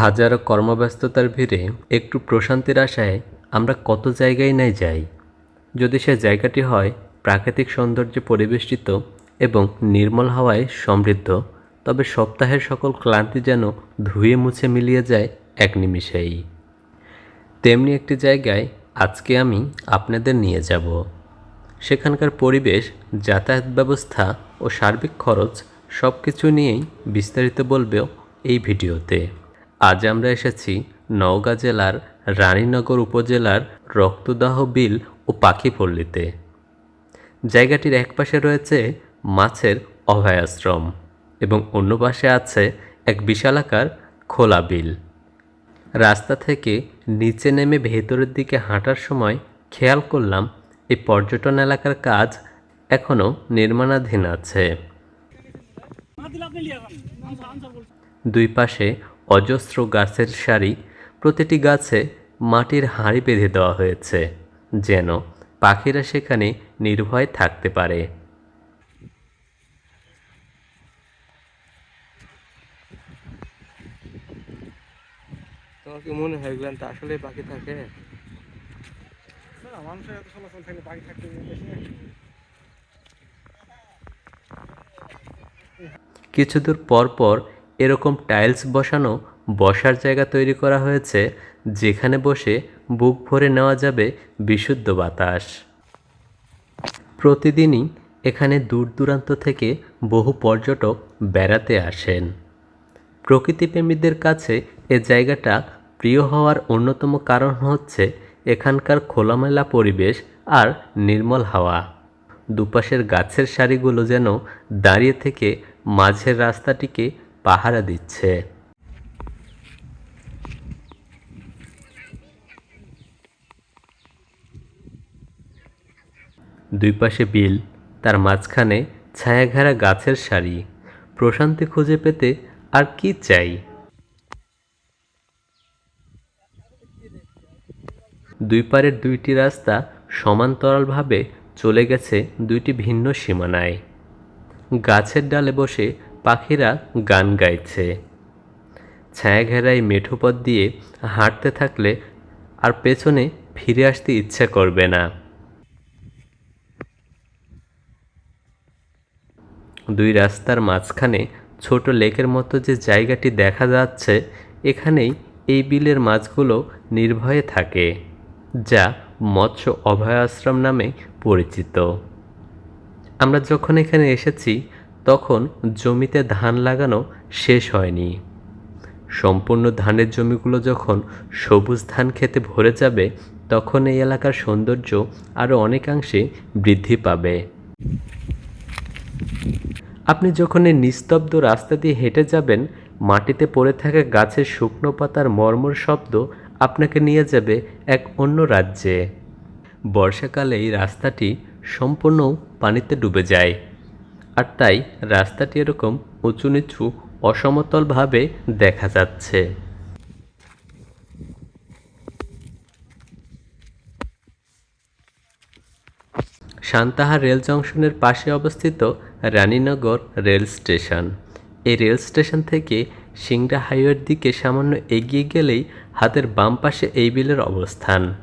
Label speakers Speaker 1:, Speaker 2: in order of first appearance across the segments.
Speaker 1: হাজারো কর্মব্যস্ততার ভিড়ে একটু প্রশান্তির আশায় আমরা কত জায়গায় নাই যাই। যদি সে জায়গাটি হয় প্রাকৃতিক সৌন্দর্যে পরিবেষ্টিত এবং নির্মল হাওয়ায় সমৃদ্ধ, তবে সপ্তাহের সকল ক্লান্তি যেন ধুয়ে মুছে মিলিয়ে যায় এক নিমিষেই। তেমনি একটি জায়গায় আজকে আমি আপনাদের নিয়ে যাব। সেখানকার পরিবেশ, যাতায়াত ব্যবস্থা ও সার্বিক খরচ সব কিছু নিয়েই বিস্তারিত বলবেও এই ভিডিওতে। আজ আমরা এসেছি নওগাঁ জেলার রানীনগর উপজেলার রক্তদাহ বিল ও পাখিপল্লীতে জায়গাটির একপাশে রয়েছে মাছের অভয়াশ্রম এবং অন্য পাশে আছে এক বিশালাকার খোলা বিল। রাস্তা থেকে নিচে নেমে ভেতরের দিকে হাঁটার সময় খেয়াল করলাম এই পর্যটন এলাকার কাজ এখনও নির্মাণাধীন আছে। দুই পাশে অজস্র গাছের সারি প্রতিটি গাছে মাটির হাঁড়ি বেঁধে দেওয়া হয়েছে যেন পাখিরা সেখানে নির্ভয় থাকতে পারে।
Speaker 2: তোমার কি মনে হয় এগুলান তো আসলে পাখি থাকে?
Speaker 3: মানুষের এত চলাচল থাকলে বাকি থাকতে
Speaker 1: কিছু দূর পর পর এরকম টাইলস বসানো বসার জায়গা তৈরি করা হয়েছে, যেখানে বসে বুক ভরে নেওয়া যাবে বিশুদ্ধ বাতাস। প্রতিদিনই এখানে দূর দূরান্ত থেকে বহু পর্যটক বেড়াতে আসেন। প্রকৃতিপ্রেমীদের কাছে এ জায়গাটা প্রিয় হওয়ার অন্যতম কারণ হচ্ছে এখানকার খোলামেলা পরিবেশ আর নির্মল হাওয়া। দুপাশের গাছের সারিগুলো যেন দাঁড়িয়ে থেকে মাঝের রাস্তাটিকে পাহারা দিচ্ছে। দুই পাশে বিল, তার মাঝখানে ছায়াঘেরা গাছের সারি। প্রশান্তি খুঁজে পেতে আর কি চাই? দুই পারের দুইটি রাস্তা সমান্তরালভাবে চলে গেছে দুইটি ভিন্ন সীমানায়। গাছের ডালে বসে পাখিরা গান গাইছে। ছায়াঘেরাই মেঠো পথ দিয়ে হাঁটতে থাকলে আর পেছনে ফিরে আসতে ইচ্ছা করবে না। দুই রাস্তার মাঝখানে ছোট লেকের মতো যে জায়গাটি দেখা যাচ্ছে, এখানেই এই বিলের মাছগুলো নির্ভয়ে থাকে, যা মৎস্য অভয়াশ্রম নামে পরিচিত। আমরা যখন এখানে এসেছি তখন জমিতে ধান লাগানো শেষ হয়নি। সম্পূর্ণ ধানের জমিগুলো যখন সবুজ ধান খেতে ভরে যাবে, তখন এই এলাকার সৌন্দর্য আরও অনেকাংশে বৃদ্ধি পাবে। আপনি যখন এই নিস্তব্ধ রাস্তা দিয়ে হেঁটে যাবেন, মাটিতে পড়ে থাকা গাছের শুকনো পাতার মর্মর শব্দ আপনাকে নিয়ে যাবে এক অন্য রাজ্যে। বর্ষাকালে এই রাস্তাটি সম্পূর্ণ পানিতে ডুবে যায়। আর তাই রাস্তাটি এরকম উঁচু নিচু অসমতলভাবে দেখা যাচ্ছে। সান্তাহার রেল জংশনের পাশে অবস্থিত রানীনগর রেল স্টেশন। এই রেল স্টেশন থেকে সিংড়া হাইওয়ের দিকে সামান্য এগিয়ে গেলেই হাতের বাম পাশে এই বিলের অবস্থান।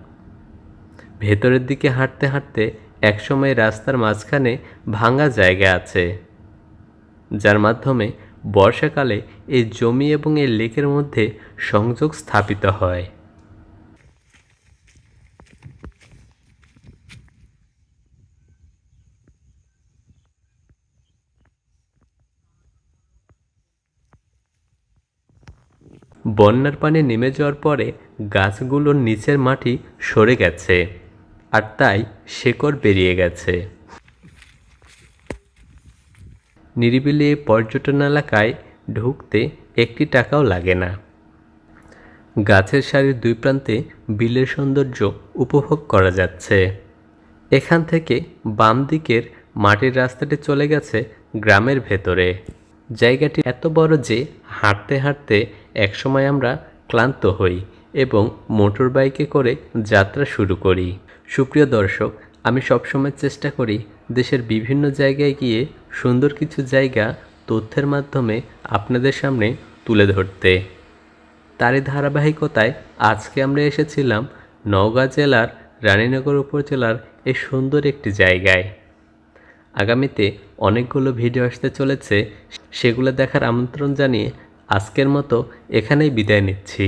Speaker 1: ভেতরের দিকে হাঁটতে হাঁটতে একসময় রাস্তার মাঝখানে ভাঙা জায়গা আছে, যার মাধ্যমে বর্ষাকালে এই জমি এবং এই লেকের মধ্যে সংযোগ স্থাপিত হয়। বন্যার পানি নেমে যাওয়ার পরে গাছগুলোর নিচের মাটি সরে গেছে। আর তাই শেকড় বেরিয়ে গেছে। নিরিবিলি পর্যটন এলাকায় ঢুকতে একটি টাকাও লাগে না। গাছের সারির দুই প্রান্তে বিলের সৌন্দর্য উপভোগ করা যাচ্ছে। এখান থেকে বাম দিকের মাটির রাস্তাটি চলে গেছে গ্রামের ভেতরে। জায়গাটি এত বড় যে হাঁটতে হাঁটতে একসময় আমরা ক্লান্ত হই এবং মোটর বাইকে করে যাত্রা শুরু করি। সুপ্রিয় দর্শক, আমি সবসময় চেষ্টা করি দেশের বিভিন্ন জায়গায় গিয়ে সুন্দর কিছু জায়গা তথ্যের মাধ্যমে আপনাদের সামনে তুলে ধরতে। তারই ধারাবাহিকতায় আজকে আমরা এসেছিলাম নওগাঁ জেলার রানীনগর উপজেলার এই সুন্দর একটি জায়গায়। আগামীতে অনেকগুলো ভিডিও আসতে চলেছে, সেগুলো দেখার আমন্ত্রণ জানিয়ে আজকের মতো এখানেই বিদায় নিচ্ছি।